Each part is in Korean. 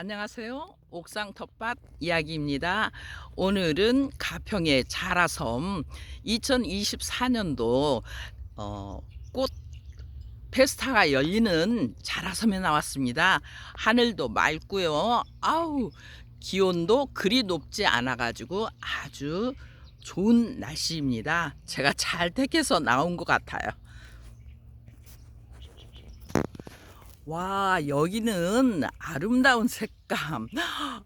안녕하세요. 옥상 텃밭 이야기입니다. 오늘은 가평의 자라섬 2024년도 어, 꽃 페스타가 열리는 자라섬에 나왔습니다. 하늘도 맑고요. 아우 기온도 그리 높지 않아 가지고 아주 좋은 날씨입니다. 제가 잘 택해서 나온 것 같아요. 와, 여기는 아름다운 색감.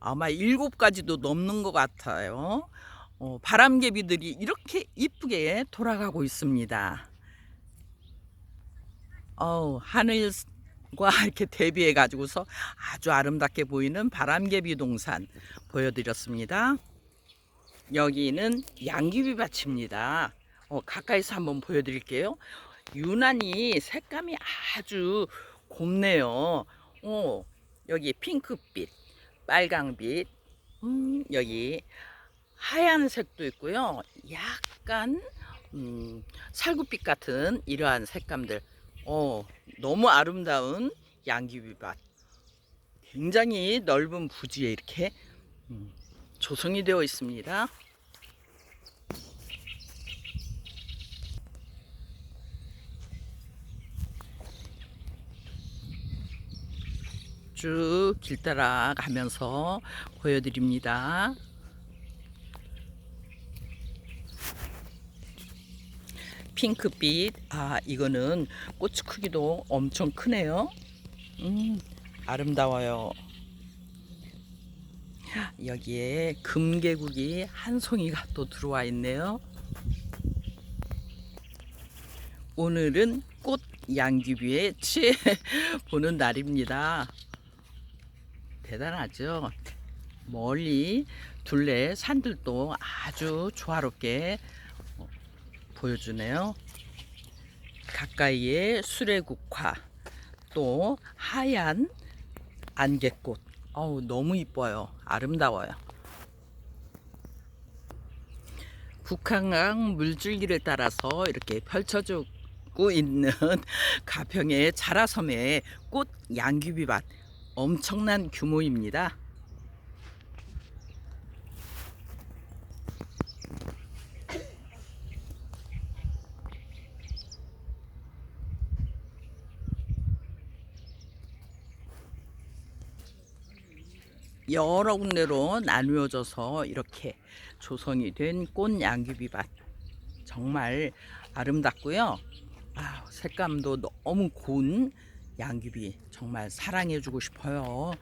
아마 일곱 가지도 넘는 것 같아요. 어, 바람개비들이 이렇게 이쁘게 돌아가고 있습니다. 어, 하늘과 이렇게 대비해 가지고서 아주 아름답게 보이는 바람개비 동산 보여드렸습니다. 여기는 양귀비 밭입니다. 어, 가까이서 한번 보여드릴게요. 유난히 색감이 아주 곱네요. 어, 여기 핑크빛, 빨강빛, 음, 여기 하얀색도 있고요. 약간 음, 살구빛 같은 이러한 색감들. 어, 너무 아름다운 양귀비밭. 굉장히 넓은 부지에 이렇게 음, 조성이 되어 있습니다. 쭉 길 따라 가면서 보여드립니다. 핑크빛, 아, 이거는 꽃 크기도 엄청 크네요. 음, 아름다워요. 여기에 금개국이 한 송이가 또 들어와 있네요. 오늘은 꽃 양귀비에 취해 보는 날입니다. 대단하죠? 멀리 둘레 산들도 아주 조화롭게 어, 보여주네요. 가까이에 수레국화, 또 하얀 안개꽃. 어우, 너무 이뻐요. 아름다워요. 북한강 물줄기를 따라서 이렇게 펼쳐지고 있는 가평의 자라섬의 꽃 양귀비밭 엄청난 규모입니다. 여러 군데로 나누어져서 이렇게 조성이 된 꽃 양귀비밭 정말 아름답고요. 아, 색감도 너무 고운 양귀비 정말 사랑해주고 싶어요.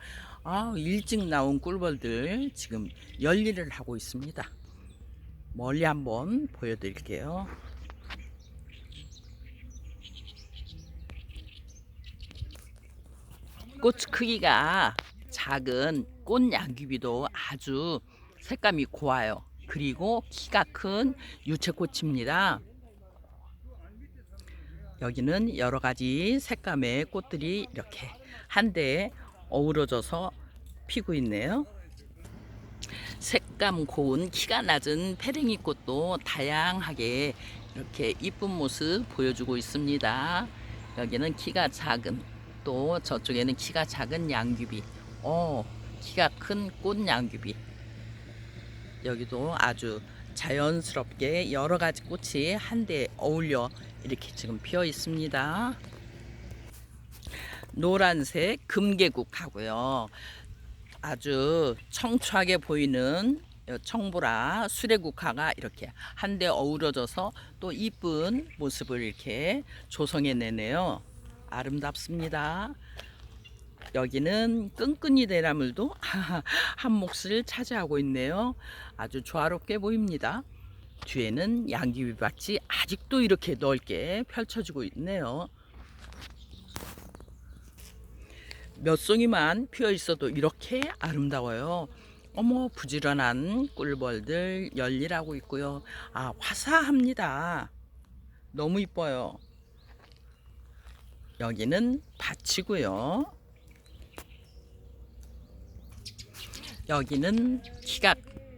아, 일찍 나온 꿀벌들 지금 열일을 하고 있습니다. 멀리 한번 보여드릴게요. 꽃 크기가 작은 꽃 양귀비도 아주 색감이 고와요. 그리고 키가 큰 유채꽃입니다. 여기는 여러 가지 색감의 꽃들이 이렇게 한데 어우러져서 피고 있네요. 색감 고운 키가 낮은 페랭이 꽃도 다양하게 이렇게 이쁜 모습 보여주고 있습니다. 여기는 키가 작은 또 저쪽에는 키가 작은 양귀비. 어, 키가 큰 꽃 양귀비. 여기도 아주 자연스럽게 여러 가지 꽃이 한데 어울려 이렇게 지금 피어 있습니다. 노란색 금계국하고요. 아주 청초하게 보이는 청보라 수레국화가 이렇게 한데 어우러져서 또 이쁜 모습을 이렇게 조성해 내네요. 아름답습니다. 여기는 끈끈이 대나물도 한 몫을 차지하고 있네요. 아주 조화롭게 보입니다. 뒤에는 양귀비밭이 아직도 이렇게 넓게 펼쳐지고 있네요. 몇 송이만 피어 있어도 이렇게 아름다워요. 어머 부지런한 꿀벌들 열일하고 있고요. 아 화사합니다. 너무 이뻐요. 여기는 밭이고요. 여기는 키가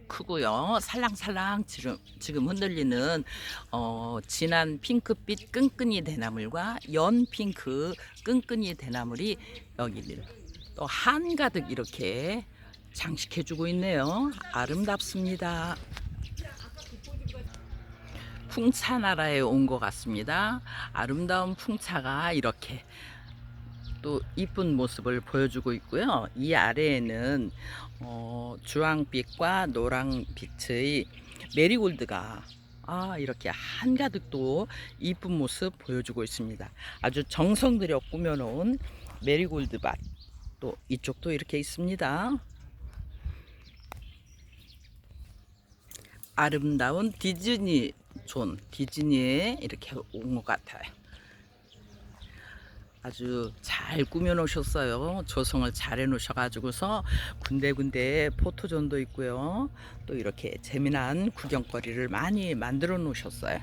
크고요. 살랑살랑 지금, 지금 흔들리는 어, 진한 핑크빛 끈끈이 대나물과 연 핑크 끈끈이 대나물이 여기를 또 한가득 이렇게 장식해주고 있네요. 아름답습니다. 풍차 나라에 온 것 같습니다. 아름다운 풍차가 이렇게 또 이쁜 모습을 보여주고 있고요. 이 아래에는 어, 주황빛과 노랑빛의 메리골드가 아 이렇게 한가득 또 이쁜 모습 보여주고 있습니다. 아주 정성 들여 꾸며놓은 메리골드 밭. 또 이쪽도 이렇게 있습니다. 아름다운 디즈니 존, 디즈니에 이렇게 온 것 같아요. 아주 잘 꾸며 놓으셨어요. 조성을 잘 해 놓으셔가지고서 군데군데 포토존도 있고요. 또 이렇게 재미난 구경거리를 많이 만들어 놓으셨어요.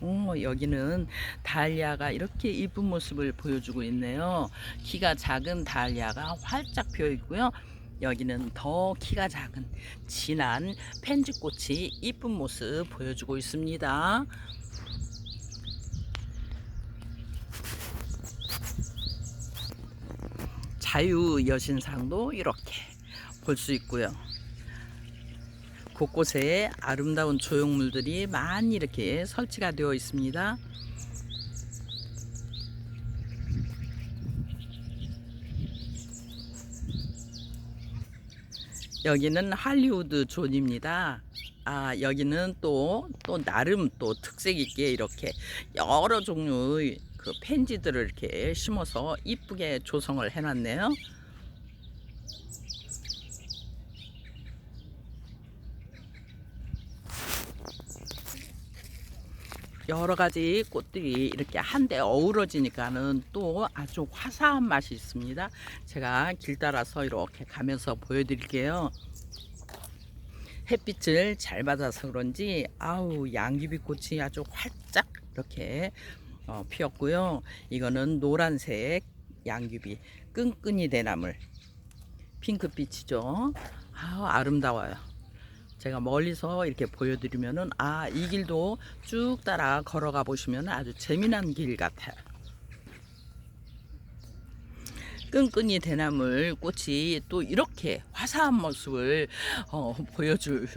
어, 여기는 달리아가 이렇게 이쁜 모습을 보여주고 있네요. 키가 작은 달리아가 활짝 피어 있고요. 여기는 더 키가 작은 진한 펜지꽃이 이쁜 모습 보여주고 있습니다. 자유 여신상도 이렇게 볼 수 있고요. 곳곳에 아름다운 조형물들이 많이 이렇게 설치가 되어 있습니다. 여기는 할리우드 존입니다. 아, 여기는 또, 또 나름 또 특색 있게 이렇게 여러 종류의 그 펜지들을 이렇게 심어서 이쁘게 조성을 해놨네요. 여러 가지 꽃들이 이렇게 한데 어우러지니까는 또 아주 화사한 맛이 있습니다. 제가 길 따라서 이렇게 가면서 보여드릴게요. 햇빛을 잘 받아서 그런지 아우 양귀비 꽃이 아주 활짝 이렇게 어, 피었고요. 이거는 노란색 양귀비 끈끈이 대나물 핑크빛이죠. 아우 아름다워요. 제가 멀리서 이렇게 보여드리면은 아 이 길도 쭉 따라 걸어가 보시면 아주 재미난 길 같아요. 끈끈이 대나물 꽃이 또 이렇게 화사한 모습을 어, 보여줄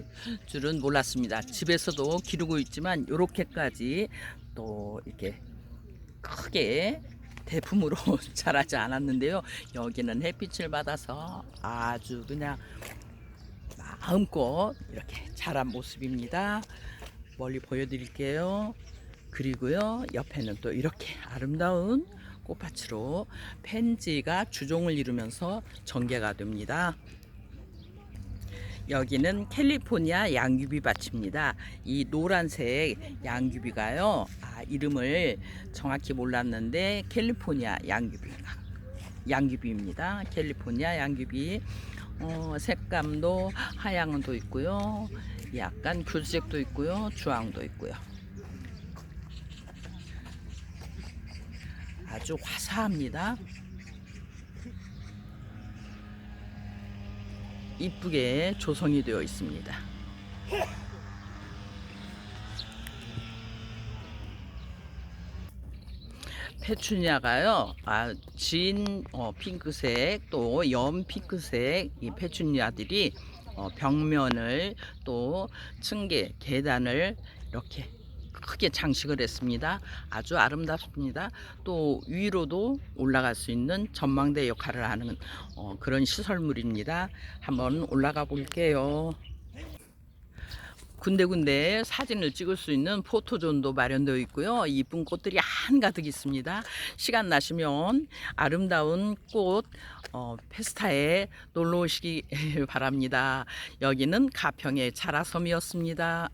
줄은 몰랐습니다. 집에서도 기르고 있지만 이렇게까지 또 이렇게 크게 대품으로 자라지 않았는데요. 여기는 햇빛을 받아서 아주 그냥 마음껏 이렇게 자란 모습입니다. 멀리 보여드릴게요. 그리고요, 옆에는 또 이렇게 아름다운 꽃밭으로 펜지가 주종을 이루면서 전개가 됩니다. 여기는 캘리포니아 양귀비 밭입니다. 이 노란색 양귀비가요, 아, 이름을 정확히 몰랐는데 캘리포니아 양귀비, 양귀비입니다. 캘리포니아 양귀비. 어, 색감도 하양도 있고요. 약간 귤색도 있고요. 주황도 있고요. 아주 화사합니다. 이쁘게 조성이 되어 있습니다. 페추니아가요, 아, 진 어, 핑크색 또 염 핑크색 이 페추니아들이 어, 벽면을 또 층계 계단을 이렇게 크게 장식을 했습니다. 아주 아름답습니다. 또 위로도 올라갈 수 있는 전망대 역할을 하는 어, 그런 시설물입니다. 한번 올라가 볼게요. 군데군데 사진을 찍을 수 있는 포토존도 마련되어 있고요. 이쁜 꽃들이 한가득 있습니다. 시간 나시면 아름다운 꽃 어, 페스타에 놀러 오시기 바랍니다. 여기는 가평의 자라섬이었습니다.